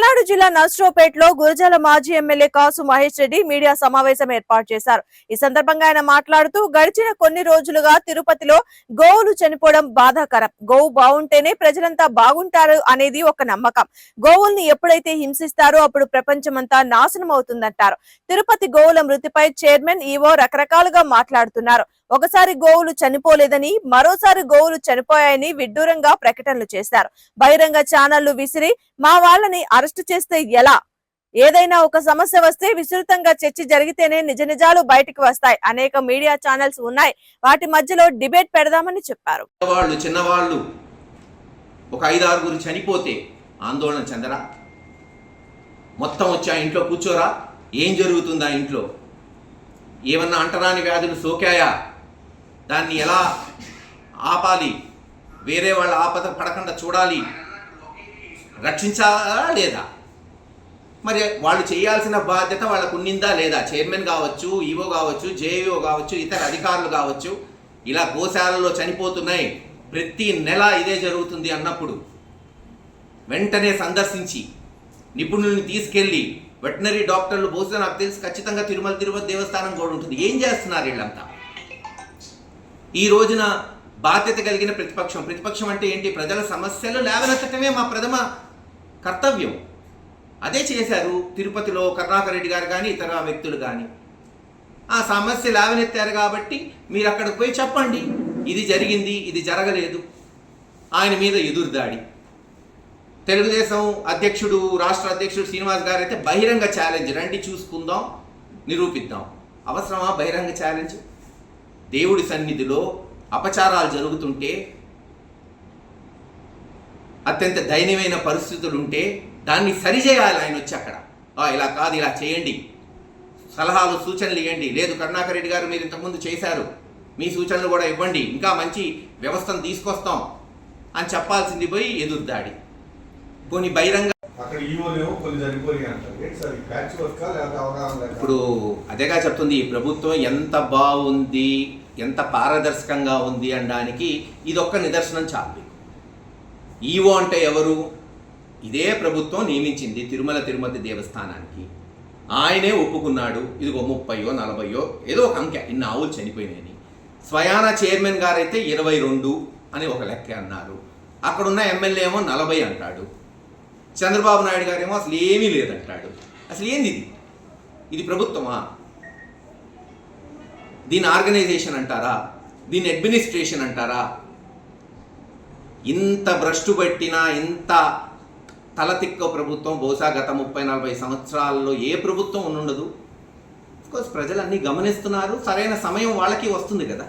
ojalá Palnadu జిల్లా నర్సరావుపేటలో గురజాల మాజీ ఎమ్మెల్యే కాసు మహేష్ రెడ్డి మీడియా సమావేశం ఏర్పాటు చేశారు. ఈ సందర్భంగా ఆయన మాట్లాడుతూ గడిచిన కొన్ని రోజులుగా తిరుపతిలో గోవులు చనిపోవడం బాధాకరం. గోవు బాగుంటేనే ప్రజలంతా బాగుంటారు అనేది ఒక నమ్మకం. గోవుల్ని ఎప్పుడైతే హింసిస్తారో అప్పుడు ప్రపంచమంతా నాశనం అవుతుందంటారు. తిరుపతి గోవుల మృతిపై చైర్మన్ ఈవో రకరకాలుగా మాట్లాడుతున్నారు. ఒకసారి గోవులు చనిపోలేదని మరోసారి గోవులు చనిపోయాయని విడ్డూరంగా ప్రకటనలు చేశారు. బహిరంగ ఛానళ్ళు విసిరి మా వాళ్ళని అరెస్టు చేస్తే ఎలా? ఏదైనా ఒక సమస్య వస్తే విస్తృతంగా చర్చ జరిగితేనే నిజ నిజాలు బయటకు వస్తాయి. అనేక మీడియా ఛానల్స్ ఉన్నాయి. వాటి మధ్యలో డిబేట్ పెడదామని చెప్పారు. వాళ్ళు చిన్నవాళ్ళు ఒక ఐదు ఆరుగురు చనిపోతే ఆందోళన చెందరా? మొత్తం వచ్చి ఆ ఇంట్లో కూర్చోరా? ఏం జరుగుతుంది ఆ ఇంట్లో? ఏమన్నా అంటరాని వ్యాధులు సోకాయా? దాన్ని ఎలా ఆపాలి? వేరే వాళ్ళ ఆపద పడకుండా చూడాలి? రక్షించాలా లేదా? మరి వాళ్ళు చేయాల్సిన బాధ్యత వాళ్ళకు ఉన్నిందా లేదా? చైర్మన్ కావచ్చు ఈవో కావచ్చు జేఈఓ కావచ్చు ఇతర అధికారులు కావచ్చు ఇలా గోశాలలో చనిపోతున్నాయి. ప్రతి నెల ఇదే జరుగుతుంది అన్నప్పుడు వెంటనే సందర్శించి నిపుణుల్ని తీసుకెళ్ళి వెటనరీ డాక్టర్లు బహుశా నాకు తెలిసి ఖచ్చితంగా తిరుమల తిరుపతి దేవస్థానం కూడా ఉంటుంది. ఏం చేస్తున్నారు వీళ్ళంతా? ఈ రోజున బాధ్యత కలిగిన ప్రతిపక్షం. ప్రతిపక్షం అంటే ఏంటి? ప్రజల సమస్యలు లేవనెత్తటమే మా ప్రథమ కర్తవ్యం. అదే చేశారు తిరుపతిలో కరుణాకర్ రెడ్డి గారు కానీ ఇతర వ్యక్తులు కానీ ఆ సమస్య లేవనెత్తారు కాబట్టి మీరు అక్కడికి పోయి చెప్పండి. ఇది జరిగింది ఇది జరగలేదు. ఆయన మీద ఎదురుదాడి తెలుగుదేశం అధ్యక్షుడు రాష్ట్ర అధ్యక్షుడు శ్రీనివాస్ గారు అయితే బహిరంగ ఛాలెంజ్. రండి చూసుకుందాం నిరూపిద్దాం. అవసరమా బహిరంగ ఛాలెంజ్? దేవుడి సన్నిధిలో అపచారాలు జరుగుతుంటే అత్యంత దయనీయమైన పరిస్థితులు ఉంటే దాన్ని సరిచేయాలి ఆయన వచ్చి అక్కడ. "ఆ, ఇలా కాదు ఇలా చేయండి. సలహాలు సూచనలు ఇవ్వండి. లేదు కరుణాకర్ రెడ్డి గారు మీరు ఇంతకుముందు చేశారు. మీ సూచనలు కూడా ఇవ్వండి. ఇంకా మంచి వ్యవస్థను తీసుకొస్తాం అని చెప్పాల్సింది పోయి ఎదురుదాడి కొన్ని బహిరంగ ఇప్పుడు అదేగా చెప్తుంది ఈ ప్రభుత్వం ఎంత బాగుంది ఎంత పారదర్శకంగా ఉంది అనడానికి ఇదొక్క నిదర్శనం చాలు. ఈవో అంటే ఎవరు? ఇదే ప్రభుత్వం నియమించింది తిరుమల తిరుమతి దేవస్థానానికి. ఆయనే ఒప్పుకున్నాడు. ఇదిగో ముప్పయో నలభయో ఏదో ఒక అంకె. ఇన్ని ఆవులు చనిపోయినాయని. స్వయాన చైర్మన్ గారైతే ఇరవై రెండు అని ఒక లెక్క అన్నారు. అక్కడున్న ఎమ్మెల్యే ఏమో నలభై అంటాడు. చంద్రబాబు నాయుడు గారేమో అసలు ఏమీ లేదంటాడు. అసలు ఏంది ఇది? ఇది ప్రభుత్వమా? దీని ఆర్గనైజేషన్ అంటారా? దీని అడ్మినిస్ట్రేషన్ అంటారా? ఇంత భ్రష్టు పెట్టిన ఇంత తలతిక్క ప్రభుత్వం బహుశా గత ముప్పై నలభై సంవత్సరాల్లో ఏ ప్రభుత్వం ఉండదు కోర్స్ ప్రజలు అన్నీ గమనిస్తున్నారు సరైన సమయం వాళ్ళకి వస్తుంది కదా.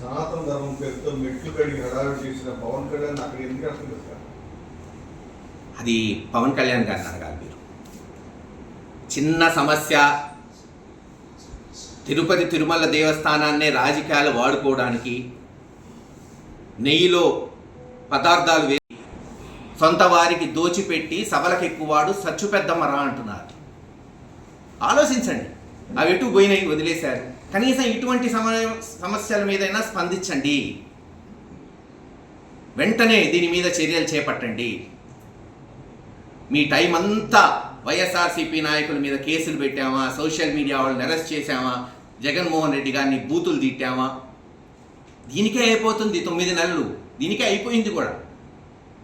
సనాతన ధర్మం పేరుతో మెట్లు కడిగి హడావిడి చేసిన పవన్ కళ్యాణ్ అక్కడ ఎందుకు సార్? అది పవన్ కళ్యాణ్ గారిని అడగాలి మీరు. చిన్న సమస్య. తిరుపతి తిరుమల దేవస్థానాన్నే రాజకీయాలు వాడుకోవడానికి నెయ్యిలో పదార్థాలు వేసి సొంత వారికి దోచిపెట్టి సభలకు ఎక్కువవాడు సచ్చు పెద్దమ్మరా అంటున్నారు. ఆలోచించండి. అవి ఎటు పోయినాయి వదిలేశారు. కనీసం ఇటువంటి సమయ సమస్యల మీదైనా స్పందించండి. వెంటనే దీని మీద చర్యలు చేపట్టండి. మీ టైం అంతా వైఎస్ఆర్సీపీ నాయకుల మీద కేసులు పెట్టామా? సోషల్ మీడియా వాళ్ళని అరెస్ట్ చేశామా? జగన్మోహన్ రెడ్డి గారిని బూతులు తిట్టామా? దీనికే అయిపోతుంది తొమ్మిది నెలలు. దీనికే అయిపోయింది కూడా.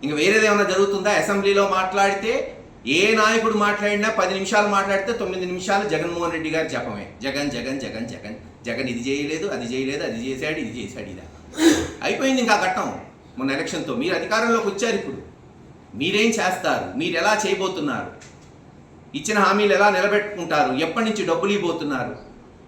ఇంకా వేరేదేమైనా జరుగుతుందా? అసెంబ్లీలో మాట్లాడితే ఏ నాయకుడు మాట్లాడినా పది నిమిషాలు మాట్లాడితే తొమ్మిది నిమిషాలు జగన్మోహన్ రెడ్డి గారి జపమే. జగన్ జగన్ జగన్ జగన్. జగన్ ఇది చేయలేదు అది చేయలేదు అది చేశాడు ఇది చేశాడు ఇలా. అయిపోయింది ఇంకా ఘట్టం. మొన్న ఎలక్షన్తో. మీరు అధికారంలోకి వచ్చారు ఇప్పుడు. మీరేం చేస్తారు? మీరు ఎలా చేయబోతున్నారు? ఇచ్చిన హామీలు ఎలా నిలబెట్టుకుంటారు? ఎప్పటి నుంచి డబ్బులు ఇవ్వబోతున్నారు?